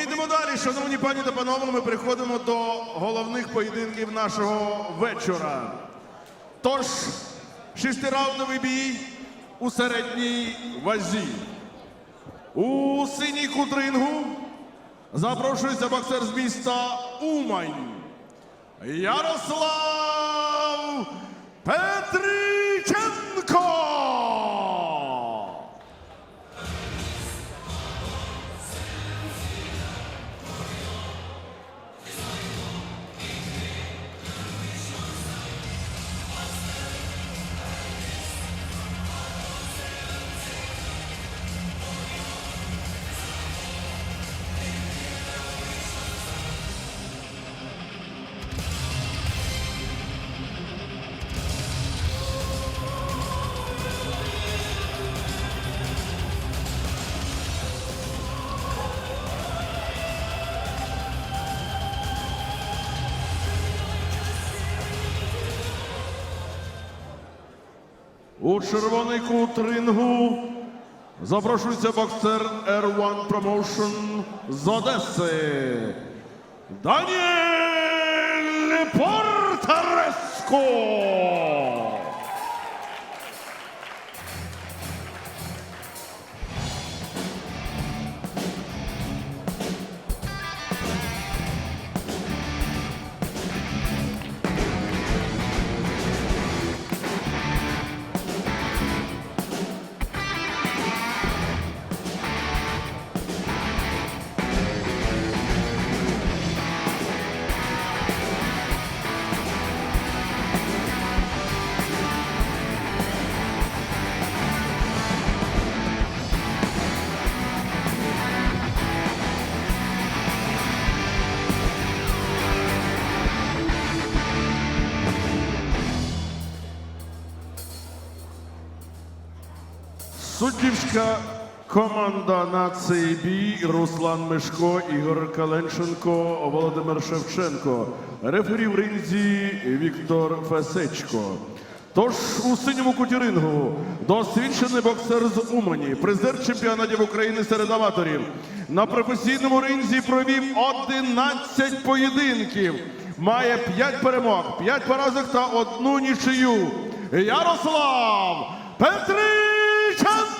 Ми йдемо далі, шановні пані та панове. Ми переходимо до головних поєдинків нашого вечора. Тож, шестираундовий бій у середній вазі. У синій кутрингу запрошується боксер з міста Умань. Ярослав У червоний кут рингу запрошується боксер R1 Promotion з Одеси. Даніель Портареско. Суддівська команда на цей бій Руслан Мишко, Ігор Каленченко, Володимир Шевченко. Рефері в ринзі Віктор Фесечко. Тож у синьому куті рингу досвідчений боксер з Умані, призер чемпіонатів України серед аматорів. На професійному ринзі провів 11 поєдинків. Має 5 перемог, 5 поразок та одну нічию. Ярослав Петриченко!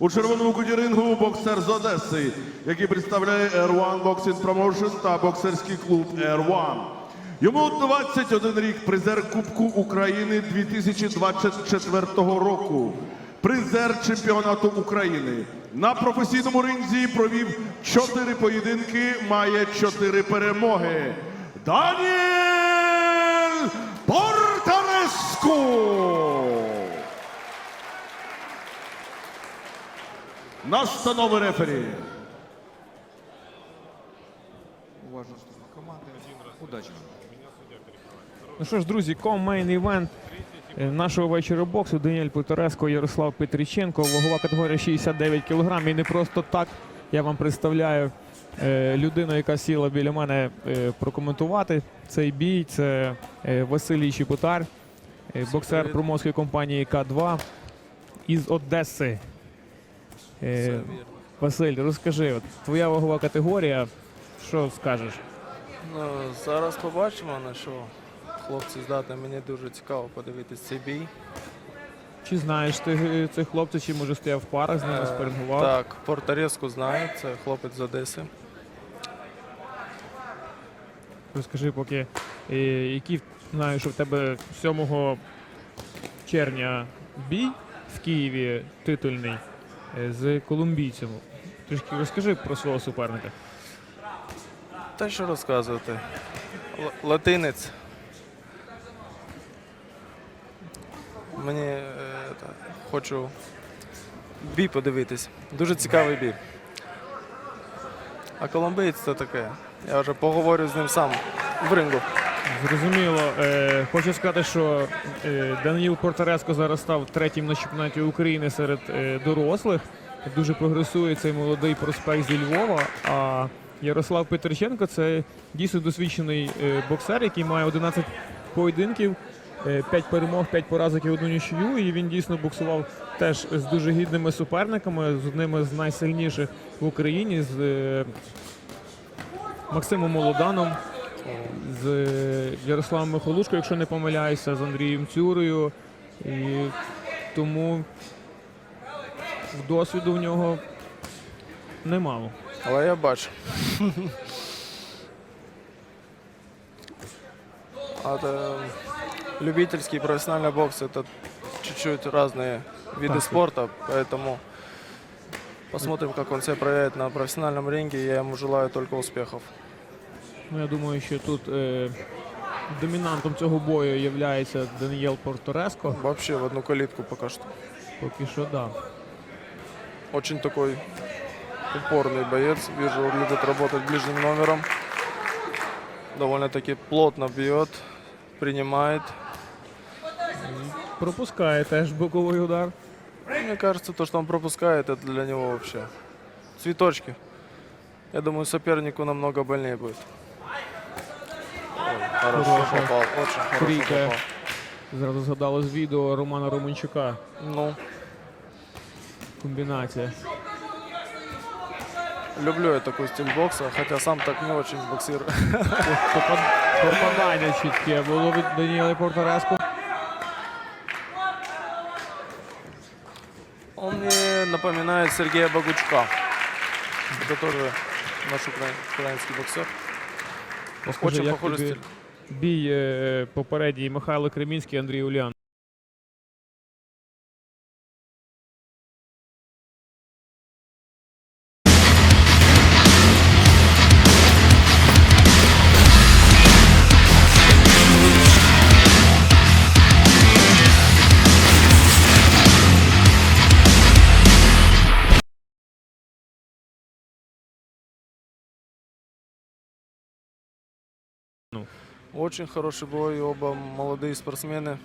У червоному куті рингу боксер з Одеси, який представляє R1 Boxing Promotion та боксерський клуб R1. Йому 21 рік, призер Кубку України 2024 року. Призер чемпіонату України. На професійному ринзі провів 4 поєдинки, має 4 перемоги. Даніель Портареску! Настанови рефері. Уважно команди. Удачі. Ну що ж, друзі, ком-мейн івент е, нашого вечора боксу Даніель Путореско, Ярослав Петриченко, вагова категорія 69 кг. І не просто так я вам представляю е, людину, яка сіла біля мене е, прокоментувати цей бій. Це Василій Чепутар, боксер промовської компанії К2 із Одеси. Е, Василь, розкажи, от, твоя вагова категорія, що скажеш? Ну, зараз побачимо, на що хлопці здатні. Мені дуже цікаво подивитися цей бій. Чи знаєш ти е, цих хлопців, чи може стояв в парах з ними Е, спарингував? Так, Портареску знаю, це хлопець з Одеси. Розкажи поки, е, який знаю, що в тебе 7 червня бій в Києві титульний е, з колумбійцем. Трішки розкажи про свого суперника. Та що розказувати? Л- латинець. Мені е, та, хочу бій подивитись. Дуже цікавий бій. А колумбиєць це таке. Я вже поговорю з ним сам в рингу. Зрозуміло. Е, хочу сказати, що е, Даниїл Портареско зараз став третім на чемпіонаті України серед е, дорослих. Дуже прогресує цей молодий проспект зі Львова. А Ярослав Петриченко це дійсно досвідчений е, боксер, який має 11 поєдинків 5 перемог, 5 поразок і одну нічию. І він дійсно боксував теж з дуже гідними суперниками, з одними з найсильніших в Україні, з е, Максимом Молоданом, з е, Ярославом Михолушко, якщо не помиляюся, з Андрієм Цюрою. І тому досвіду в нього немало. Але я бачу. А это любительский и профессиональный бокс это чуть-чуть разные виды Так. спорта, поэтому посмотрим, как он себя проявит на профессиональном ринге. Я ему желаю только успехов. Ну, я думаю, що тут е, домінантом цього бою є Даніел Портореско. Вообще в одну калитку пока что. Поки що да. Очень такой упорный боец. Вижу, он любит работать ближним номером. Довольно-таки плотно бьет, принимает. Пропускає теж боковий удар. Мне кажется, то, что он пропускает, это для него вообще цветочки. Я думаю, сопернику намного больнее будет. Ой, хорошо Хорошая попал, очень хорошо трійка. попал. Зразу згадали з відео Романа Романчука. Ну, Комбінація. люблю я такой стиль бокса, хотя сам так не очень боксирую. Попад- Попадання чітке було від Даніела Портореско. Он мне напоминает Сергея Богучка. Это тоже наш укра- украинский боксер. Розкажи, Очень як похожий тобі стиль. Бій е, попередній Михайло Кремінський, Андрій Улян. Очень хороший бой, оба молодые спортсмены.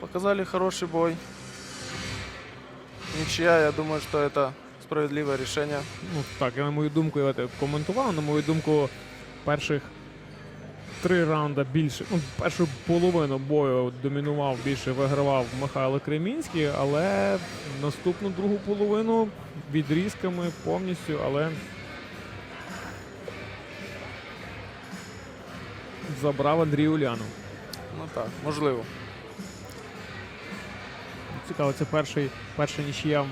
Показали хороший бой. Ничья, я думаю, что это справедливое решение. Ну так, я на мою думку я це коментував. На мою думку, перших три раунди більше, ну, першу половину бою домінував, більше вигравав Михайло Кремінський, але наступну другу половину відрізками повністю, але Забрав Андрій Улянов. Ну так, можливо. Цікаво, це перший, перша нічия в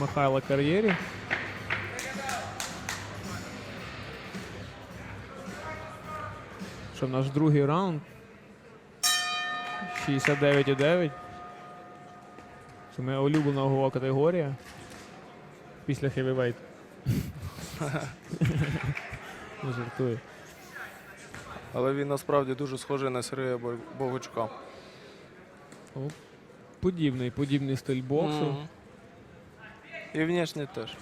Михайла кар'єрі. Що наш другий раунд. 69,9. Це моя улюблена вагова категорія. Після хевівейт. Не жартую. Але він насправді дуже схожий на Сергія Бо- Богучка. Подібний, подібний стиль боксу. Мгм. І внешне теж.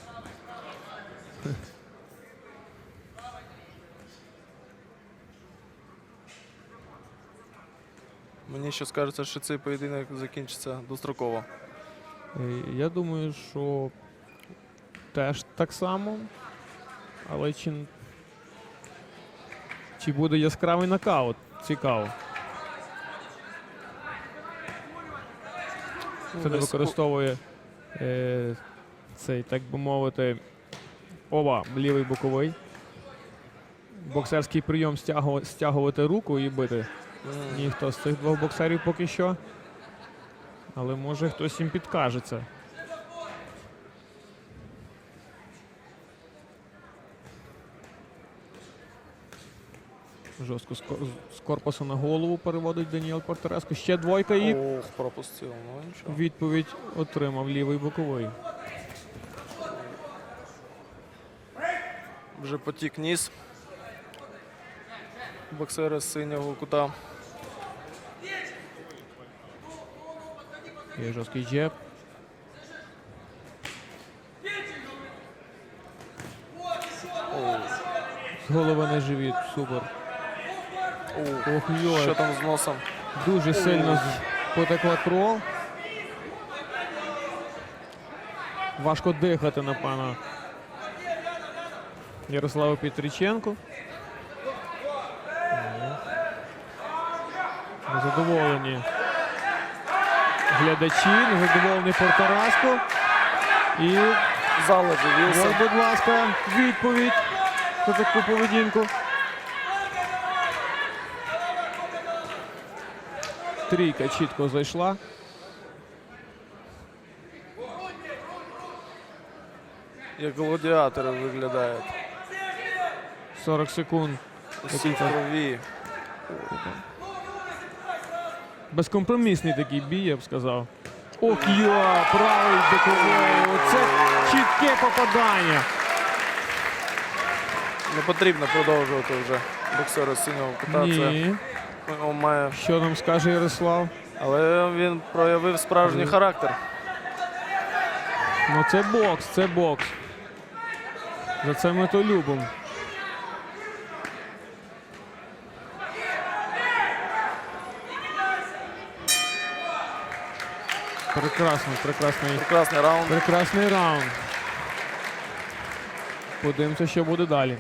Мені ще кажеться, що цей поєдинок закінчиться достроково. Е, Я думаю, що теж так само. Але чи, чи буде яскравий нокаут? Цікаво. Це не використовує е, цей, так би мовити, оба лівий боковий. Боксерський прийом стягу- стягувати руку і бити. Ніхто з цих двох боксерів поки що. Але може хтось їм підкажеться. Жорстко з кор- з корпусу на голову переводить Даніел Портереско. Ще двойка і Ох, пропустив. Ну нічого. відповідь отримав лівий боковий. Вже потік ніс. Боксера з синього кута. Є жорсткий джеб. З голови на живіт. Супер. Ох. Що там з носом? Дуже сильно потекла кров. Важко дихати, напевно. Ярославу Петриченку. Незадоволені глядачі, незадоволений Портараско. І Зал оживился. будь ласка, відповідь за таку поведінку. Трійка чітко зайшла. Як гладіатори виглядають. 40 секунд. Усі крові. Безкомпромісний такий бій, я б сказав. Ох, я, правий боковий. Оце чітке попадання. Не потрібно продовжувати вже боксера з синього. Ні. Він має. Що нам скаже Ярослав? Але він проявив справжній Ні. характер. Ну це бокс, це бокс. За це ми то любимо. Прекрасний, прекрасний, Прекрасний раунд. прекрасний раунд. Подивимося, що буде далі.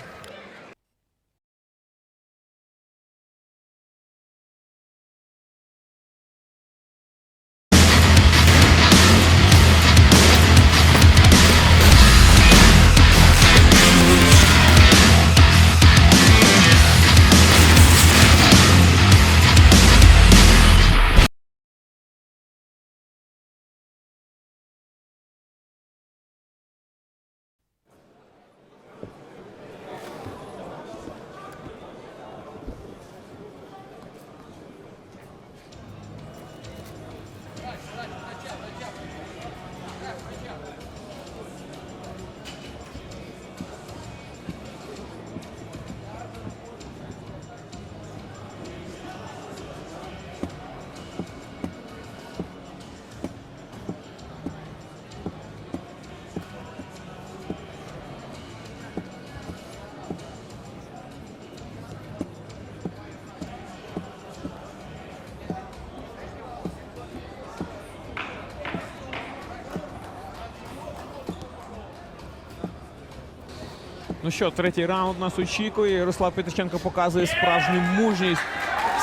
Ну що, третій раунд нас очікує. Ярослав Петриченко показує справжню мужність,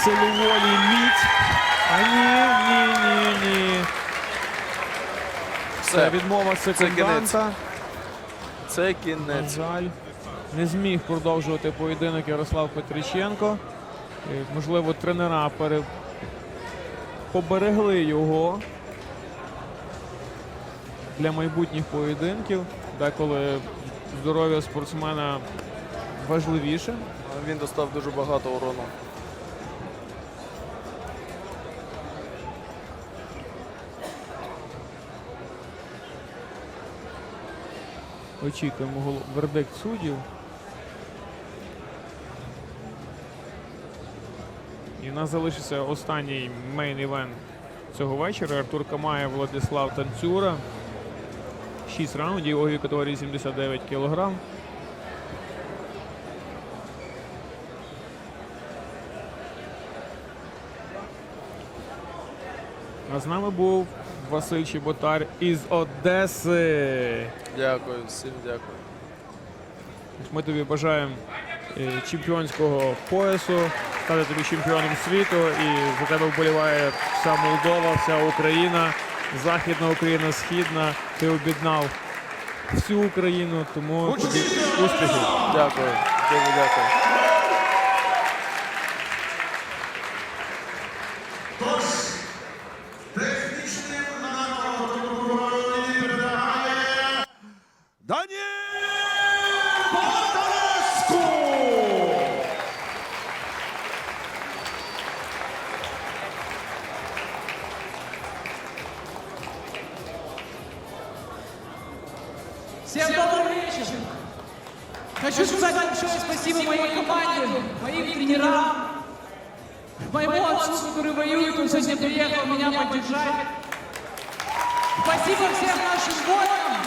силу волі, міць. А ні, ні, ні, ні. Це відмова секунданта. Це На жаль, не зміг продовжувати поєдинок Ярослав Петриченко. Можливо, тренера пере... поберегли його для майбутніх поєдинків. Деколи здоров'я спортсмена важливіше. Він достав дуже багато урону. Очікуємо вердикт суддів. І в нас залишиться останній мейн-івент цього вечора. Артур Камаєв, Владислав Танцюра. Шість раундів, ваговій категорії 79 кг. А з нами був Василь Чеботар із Одеси. Дякую, всім дякую. Ми тобі бажаємо е, чемпіонського поясу, стати тобі чемпіоном світу. І за тебе вболіває вся Молдова, вся Україна, Західна Україна, Східна. Ти об'єднав всю Україну, тому успіхів. Дякую. Дуже дякую. Всем добрый вечер. Хочу сказать большое спасибо моей команде, моим тренерам, моему отцу, который воюет, он сегодня приехал меня поддержать. Спасибо всем нашим воинам.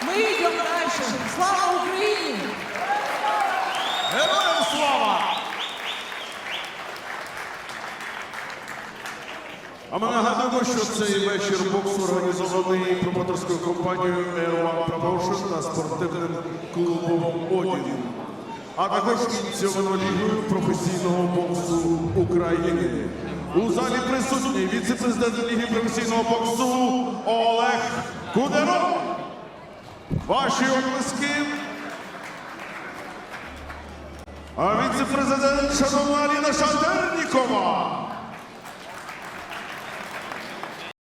Мы идем дальше. Слава Украине! Героям слава! А ми нагадуємо, що цей вечір боксу організований промоутерською компанією Airman Promotion та спортивним клубом «Одін», а також ініційованою лігою професійного боксу України. У залі присутній віце-президент Ліги професійного боксу Олег Кудеров. Ваші облиски. А віце-президент шановна Аліна Шатернікова.